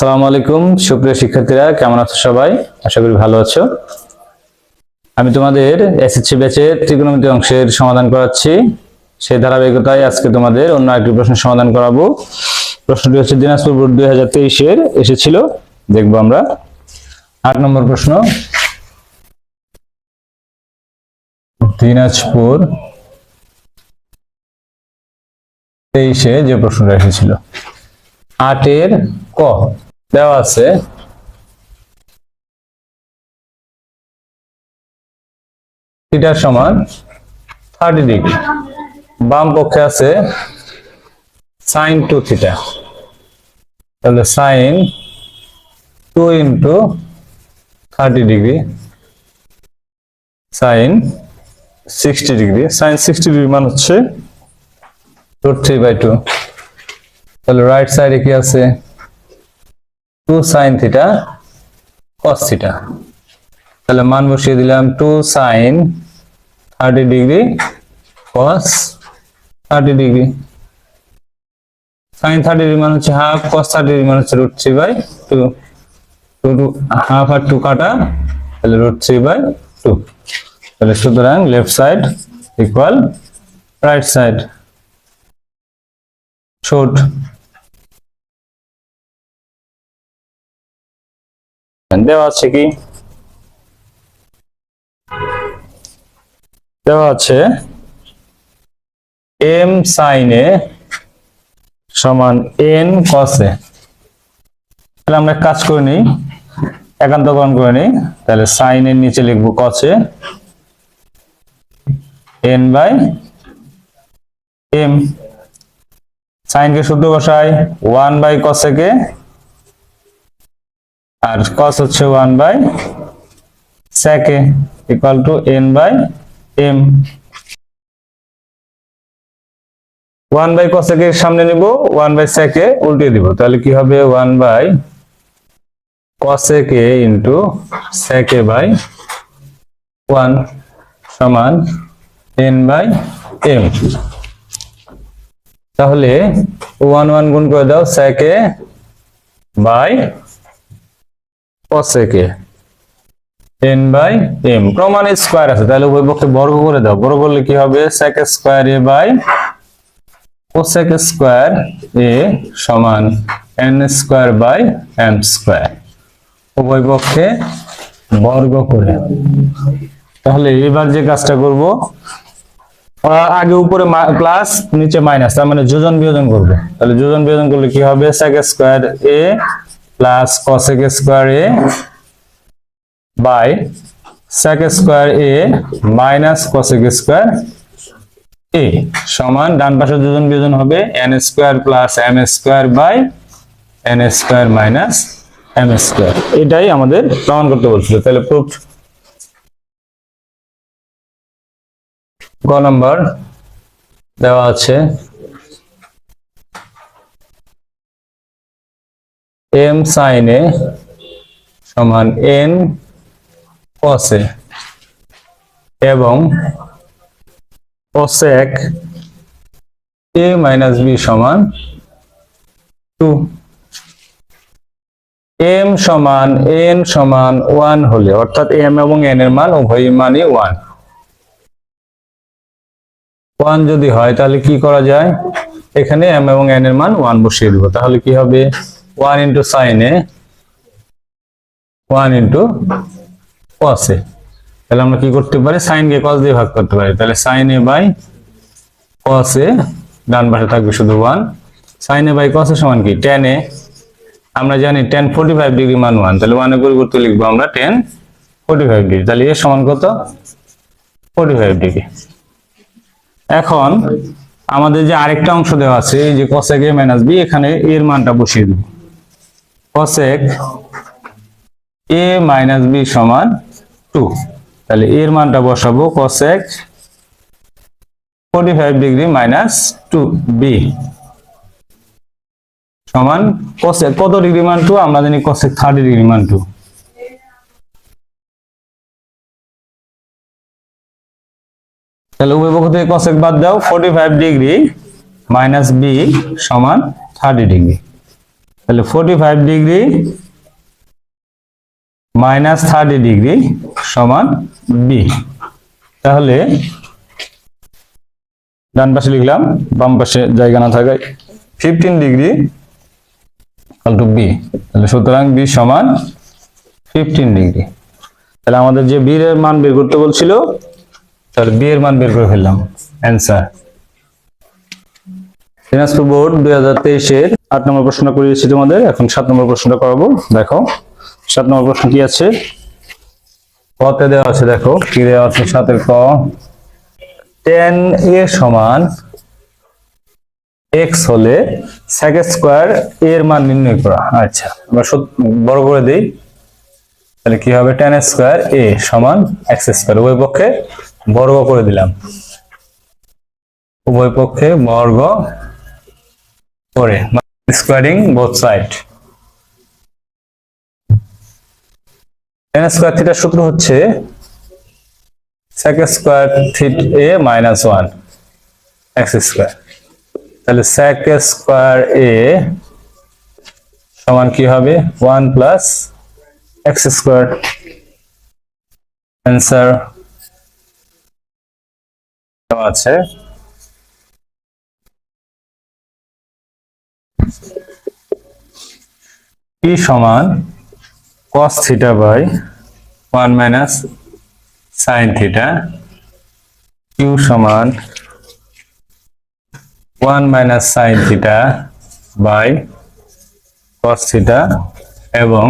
আসসালামু আলাইকুম। সুপ্রিয় শিক্ষার্থীরা, কেমন আছো সবাই? আশা করি ভালো আছো। আমি তোমাদের এসএসসি ব্যাচের ত্রিকোণমিতি অংশের সমাধান করাচ্ছি। সেই ধারাবাহিকতায় আজকে তোমাদের অন্য একটি প্রশ্নের সমাধান করাবো। প্রশ্নটি হচ্ছে, দিনাজপুর বোর্ড দুই হাজার তেইশের এসেছিল। দেখব আমরা। আট নম্বর প্রশ্ন। দিনাজপুর তেইশে যে প্রশ্নটা এসেছিল, আটের ক? দেওয়া আছে। থিটার সমান থার্টি ডিগ্রি। বাম পক্ষে আছে সাইন টু থিটা। তাহলে sine two into thirty degree. Sine sixty degree. Sine sixty degree মান হচ্ছে রুট থ্রি বাই টু। তাহলে রাইট সাইডে কি আছে? Two sine theta cos theta. তাহলে মান বসিয়ে দিলাম two sine thirty degree cos thirty degree. Sine thirty degree মান হচ্ছে হাফ, কস থার্টি ডিগ্রি মান হচ্ছে root three by two. Two, half R two কাটা, তাহলে রুট থ্রি বাই টু। তাহলে সুতরাং left side equal right side. ছোট দেওয়া আছে কি? দেওয়া আছে এম সাইনে সমান এন কসে তাহলে আমরা কাজ করে নিই, একান্তকরণ করে নিই। তাহলে সাইনের নিচে লিখব কসে এন বাই এম সাইনকে শুদ্ধ বসাই ওয়ান বাই কসেকে আর কস হচ্ছে one by sec A equal to n by m one by cosec A সামনে নিব ওয়ান বাই সেকে উল্টিয়ে দিব। তাহলে কি হবে? One by cosec A into sec A by one সমান এন বাই এম তাহলে ওয়ান ওয়ান গুণ করে দাও sec A by cosec A n by m প্রমাণ স্কোয়ার আছে, তাহলে উভয় পক্ষে বর্গ করে দাও। বর্গ করলে কি হবে? Sec square A by cosec square A সমান n square by m square উভয় পক্ষে বর্গ করে তাহলে এবার যে কাজটা করব আগে উপরে প্লাস নিচে মাইনাস তার মানে যোজন বিয়োজন করবে। তাহলে যোজন বিয়োজন করলে কি হবে? Sec square A plus cosec square A by sec square A minus cosec square A সমান ডান পাশে দুজন বিয়োজন হবে n square plus m square by n square minus m square এটাই আমাদের প্রমাণ করতে বলছিল, তাহলে প্রুফ গ নম্বর দেওয়া আছে। M sin a সমান n cosে এবং cosec a মাইনাস b সমান 2 m সমান n সমান 1 হলে, অর্থাৎ m এবং n এর মান উভয় মানই 1 1 যদি হয় তাহলে কি করা যায়? এখানে m এবং n এর মান 1 বসিয়ে দিব। তাহলে কি হবে? 1 into sine A 1 into cos A. তাহলে আমরা কি করতে পারি? sin কে cos দিয়ে ভাগ করতে পারি। তাহলে sin a by cos A, ডান পাশে থাকবে শুধু 1 sin a by cos A সমান কি? tan a আমরা জানি tan 45 ডিগ্রি মান ওয়ান তাহলে 1 এর পরিবর্তে লিখব আমরা tan 45 ডিগ্রি তাহলে এর সমান কত? 45 ডিগ্রি এখন আমাদের যে আরেকটা অংশ দেওয়া আছে, এই যে cosec a মাইনাস b, এখানে এর মানটা বসিয়ে দেব। Cosec a মাইনাস b সমান 2 তাহলে এর মানটা বসাবো cosec 45 ডিগ্রি মাইনাস 2 b সমান cosec কত ডিগ্রি মান 2 আমরা জানি cosec 30 ডিগ্রি মান 2 তাহলে উভয় পক্ষ থেকে cosec বাদ দাও 45 ডিগ্রি মাইনাস b সমান 30 ডিগ্রি তাহলে forty five degree minus thirty degree সমান বি তাহলে ডান পাশে লিখলাম, বাম পাশে জায়গা না থাকায় ফিফটিন ডিগ্রি টু বি তাহলে সুতরাং বি সমান ফিফটিন ডিগ্রি তাহলে আমাদের যে বি এর মান বের করতে বলছিল, তাহলে বি এর মান বের করে ফেললাম। অ্যান্সার দিনাজপুর বোর্ড দুই হাজার তেইশের আট নম্বর প্রশ্ন করিয়েছি তোমাদের, এখন সাত নম্বর প্রশ্নটা করাবো। দেখো, সাত নম্বর প্রশ্ন কি আছে? কতে দেওয়া আছে, দেখো, কি দেওয়া আছে সাতের ক? টেন এ সমান এক্স হলে সেক স্কোয়ার এর মান নির্ণয় করা। আচ্ছা আমরা বড় করে দিই। তাহলে কি হবে? টেন স্কোয়ার এ সমান এক্স স্কোয়ার। উভয় পক্ষে বর্গ করে দিলাম। উভয় পক্ষে বর্গ করে। Squaring both side tan square থিটার সূত্র হচ্ছে sec square theta minus one x square তাহলে সেক স্কোয়ার এ সমান কি হবে? One plus x square answer আছে। ই সমান cos theta by one minus sine theta Q সমান one minus sine theta by cos theta এবং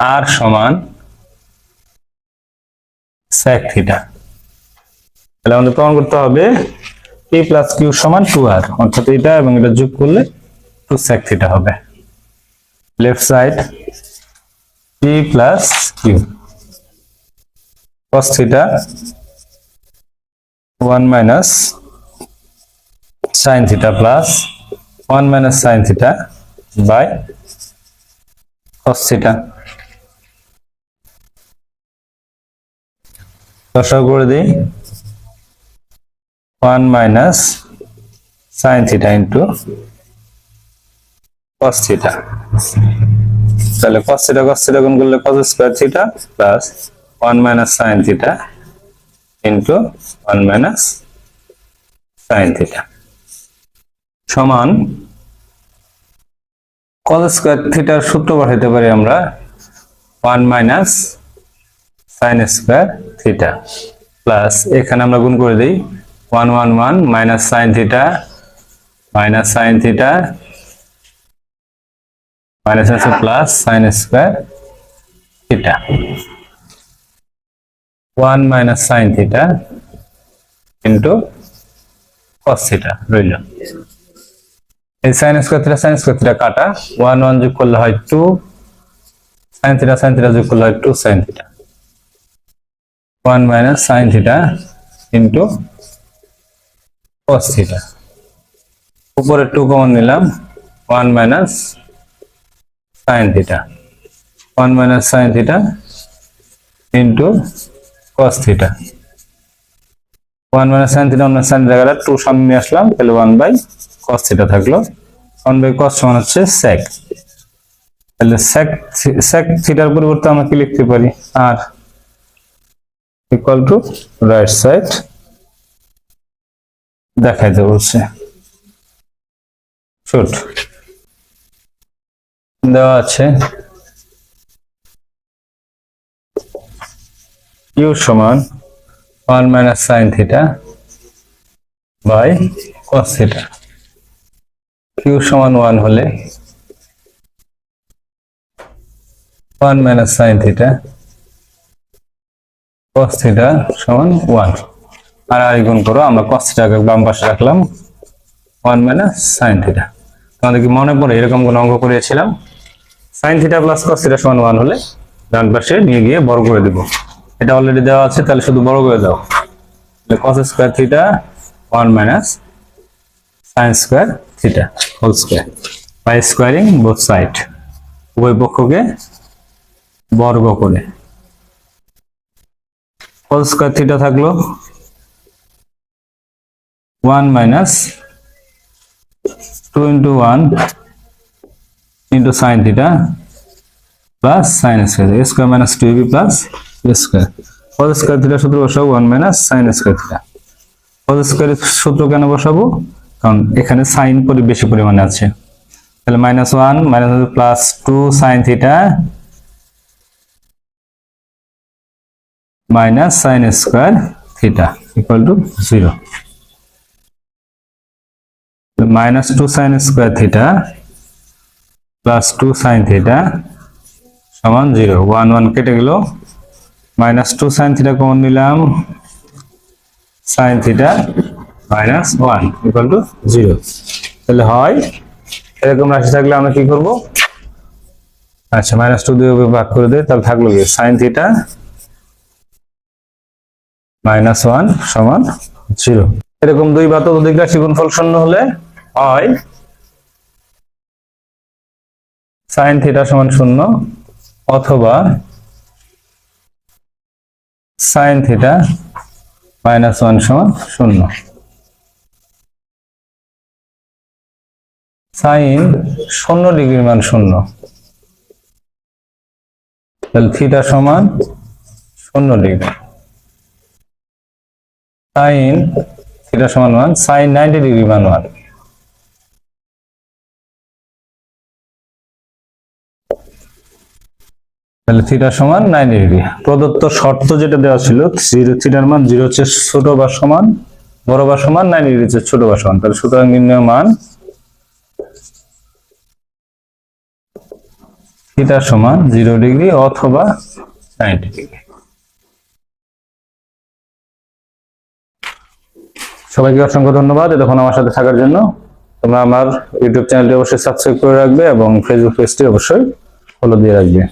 আর সমান sec theta তাহলে আমাদের প্রমাণ করতে হবে পি প্লাস কিউ সমান টু আর অর্থাৎ এটা এবং এটা যোগ করলে টু sec থিটা হবে। Left side P plus Q cos theta one minus sine theta plus one minus sine theta by cos theta দশা করে দিই। One minus sine theta into cos theta. তাহলে cos থিটা cos থিটা গুণ করলে cos square theta plus one minus sine theta into one minus sine theta. সমান cos square থিটার সূত্র পাঠাইতে পারি আমরা one minus sine square theta. Plus এখানে আমরা গুণ করে দিই one one one minus sine theta minus sine theta minus আছে plus sine square theta one minus sine theta into cos theta রইল। এই sine square theta sine square theta কাটা। One one যোগ করলে হয় two sine theta sine theta যোগ করলে হয় two sine theta one minus sine theta into cos theta উপরে টু কমন নিলাম one minus sine theta one minus sine theta into cos theta one minus sine theta one sine জায়গাটা two সামনে নিয়ে আসলাম, তাহলে ওয়ান বাই কস থিটা থাকল। One by cos সমান হচ্ছে সেক তাহলে সেক সেক থিটার পরিবর্তে আমরা কি লিখতে পারি? R equal to right side দেখাইতে বলছে শুট দেওয়া আছে। ইউ সমান one minus sine theta by cos theta Q সমান ওয়ান হলে one minus sine theta cos theta সমান ওয়ান আর আই গুণ করো, আমরা cos থিটাকে বাম পাশে রাখলাম। ওয়ান মাইনাস সাইন থিটা তোমাদের কি মনে পড়ে? এরকম কোনো অঙ্ক করিয়েছিলাম? Sine theta plus cos theta সমান ওয়ান হলে ডান পাশে নিয়ে গিয়ে বড় করে দেবো। এটা অলরেডি দেওয়া আছে, তাহলে শুধু বড় করে দাও। cos square theta one minus sine square theta whole square by squaring both side উভয় পক্ষকে বর্গ করে। হোল স্কয়ার থিটা থাকল। One minus two into one into sine theta plus sine square, A square minus two B plus A square. Cos square theta সূত্র বসাবো one minus sine square theta. Cos square সূত্র কেন বসাবো? কারণ এখানে sign পরি বেশি পরিমাণে আছে। তাহলে minus one minus plus two sine theta minus sine square theta equal to zero. Minus two sine square theta plus two sine theta সমান জিরো ওয়ান ওয়ান কেটে গেল। Minus two sine theta common নিলাম। Sine theta minus one equal to zero তাহলে হয়, এরকম রাশি থাকলে আমরা কি করব? আচ্ছা মাইনাস টু দিয়ে ভাগ করে দেয় তাহলে থাকল কি? সাইন থিটা মাইনাস ওয়ান সমান জিরো এরকম দুই বা ততোধিক রাশি গুণফল শূন্য হলে হয়। সাইন থিটা সমান শূন্য অথবা সাইন থিটা মাইনাস ওয়ান সমান শূন্য। সাইন শূন্য ডিগ্রির মান শূন্য। তাহলে থিটা সমান শূন্য ডিগ্রি। সাইন থিটা সমান ওয়ান সাইন নাইনটি ডিগ্রি মান ওয়ান তাহলে থিটা সমান নাইনটি ডিগ্রি প্রদত্ত শর্ত যেটা দেওয়া ছিল থিটার মান জিরো হচ্ছে ছোট বা সমান, বড় বা সমান নাইনটি ডিগ্রি হচ্ছে ছোট বা সমান। তাহলে সুতরাং নির্ণয় মান থিটা সমান জিরো ডিগ্রি অথবা নাইনটি ডিগ্রি সবাইকে অসংখ্য ধন্যবাদ। এতক্ষণ আমার সাথে থাকার জন্য তোমরা আমার ইউটিউব চ্যানেলটি অবশ্যই সাবস্ক্রাইব করে রাখবে এবং ফেসবুক পেজটি অবশ্যই ফলো দিয়ে রাখবে।